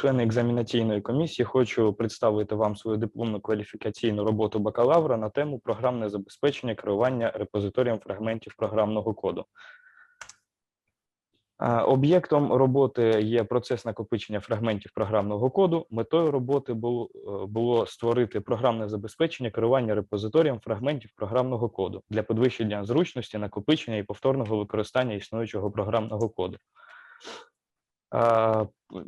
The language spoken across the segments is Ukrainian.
Члени екзамінаційної комісії хочу представити вам свою дипломну кваліфікаційну роботу бакалавра на тему програмне забезпечення керування репозиторієм фрагментів програмного коду. Об'єктом роботи є процес накопичення фрагментів програмного коду. Метою роботи було, е, було створити програмне забезпечення керування репозиторієм фрагментів програмного коду для підвищення зручності, накопичення і повторного використання існуючого програмного коду.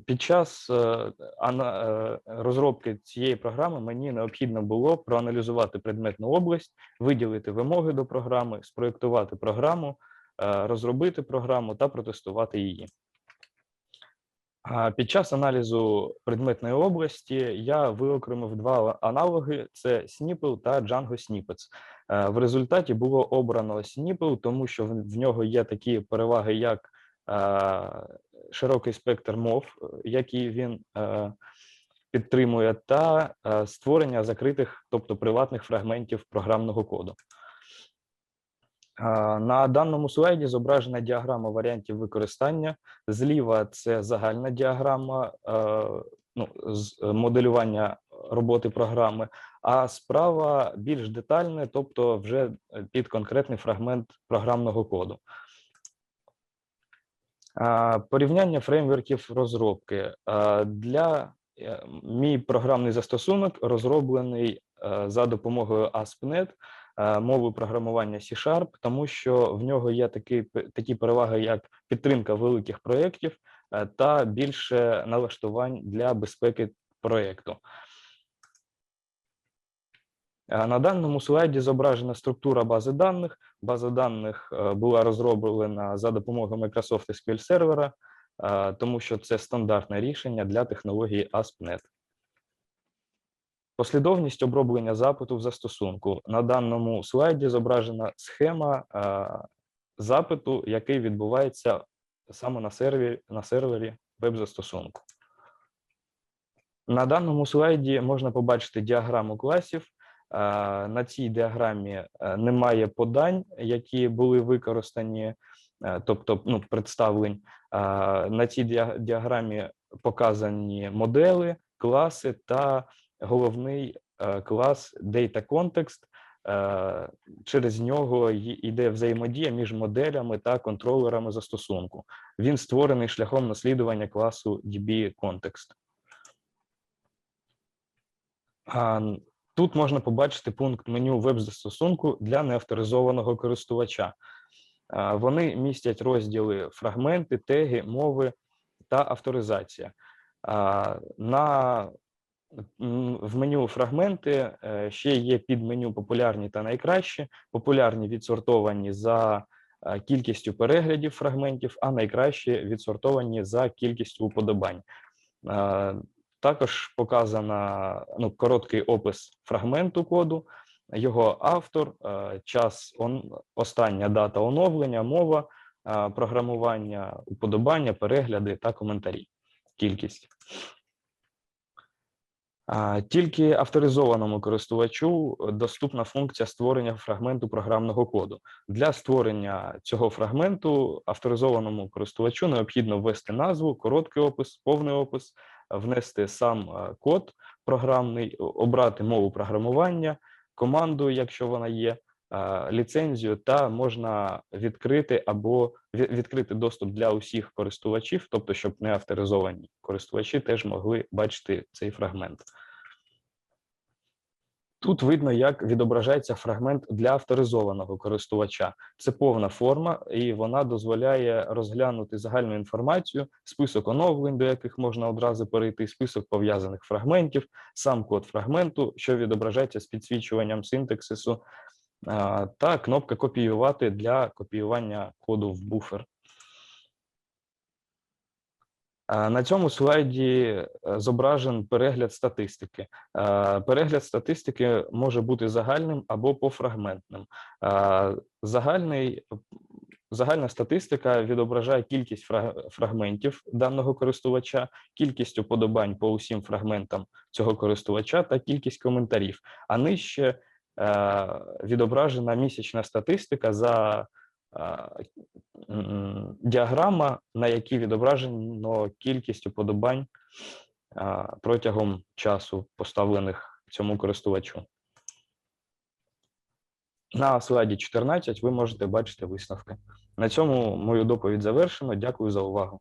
Під час е, е, розробки цієї програми мені необхідно було проаналізувати предметну область, виділити вимоги до програми, спроєктувати програму, е, розробити програму та протестувати її. Під час аналізу предметної області я виокремив два аналоги: це Snipple та Django Snippets. В результаті було обрано Snipple, тому що в нього є такі переваги, як широкий спектр мов, е, які він е, підтримує, та е, створення закритих, тобто приватних фрагментів програмного коду. Е, На даному слайді зображена діаграма варіантів використання. Зліва це загальна діаграма е, ну, з е, моделювання роботи програми, а справа більш детальне, тобто вже е, під конкретний фрагмент програмного коду. Порівняння фреймворків розробки для е, мій програмний застосунок розроблений е, за допомогою ASP.NET, е, мови програмування C-Sharp, тому що в нього є такі, такі переваги, як підтримка великих проєктів та більше налаштувань для безпеки проєкту. Е, На даному слайді зображена структура бази даних. База даних е, була розроблена за допомогою Microsoft SQL сервера, е, тому що це стандартне рішення для технології ASP.NET. Послідовність оброблення запиту в застосунку. На даному слайді зображена схема запиту, який відбувається саме на сервері, на сервері веб-застосунку. На даному слайді можна побачити діаграму класів. Е, На цій діаграмі е, немає подань, які були використані, е, тобто ну, представлень. На цій діаграмі показані модели, класи та головний клас Data Context. Через нього йде взаємодія між моделями та контролерами застосунку. Він створений шляхом наслідування класу DB Context. Тут можна побачити пункт меню веб-застосунку для неавторизованого користувача. Вони містять розділи фрагменти, теги, мови та авторизація. На в меню фрагменти е, ще є підменю популярні та найкращі. Популярні відсортовані за е, кількістю переглядів фрагментів, а найкращі відсортовані за кількістю уподобань. Також показана ну, короткий опис фрагменту коду, його автор, е, час остання дата оновлення, мова, е, програмування, уподобання, перегляди та коментарі. Кількість. Тільки авторизованому користувачу е, доступна функція створення фрагменту програмного коду. Для створення цього фрагменту авторизованому користувачу необхідно ввести назву, короткий опис, повний опис, внести сам е, код програмний, обрати мову програмування, команду, якщо вона є, ліцензію, та можна відкрити або відкрити доступ для усіх користувачів, тобто, щоб не авторизовані користувачі теж могли бачити цей фрагмент. Тут видно, як відображається фрагмент для авторизованого користувача. Це повна форма, і вона дозволяє розглянути загальну інформацію, список оновлень, до яких можна одразу перейти, список пов'язаних фрагментів, сам код фрагменту, що відображається з підсвічуванням синтаксису, та кнопка копіювати для копіювання коду в буфер. На цьому слайді е, зображен перегляд статистики. Перегляд статистики може бути загальним або пофрагментним. Загальний, загальна статистика відображає кількість фрагментів даного користувача, кількість уподобань по усім фрагментам цього користувача та кількість коментарів. А нижче відображена місячна статистика за е, діаграма, на якій відображено кількість уподобань протягом часу, поставлених цьому користувачу. На слайді 14 ви можете бачити висновки. На цьому мою доповідь завершено. Дякую за увагу.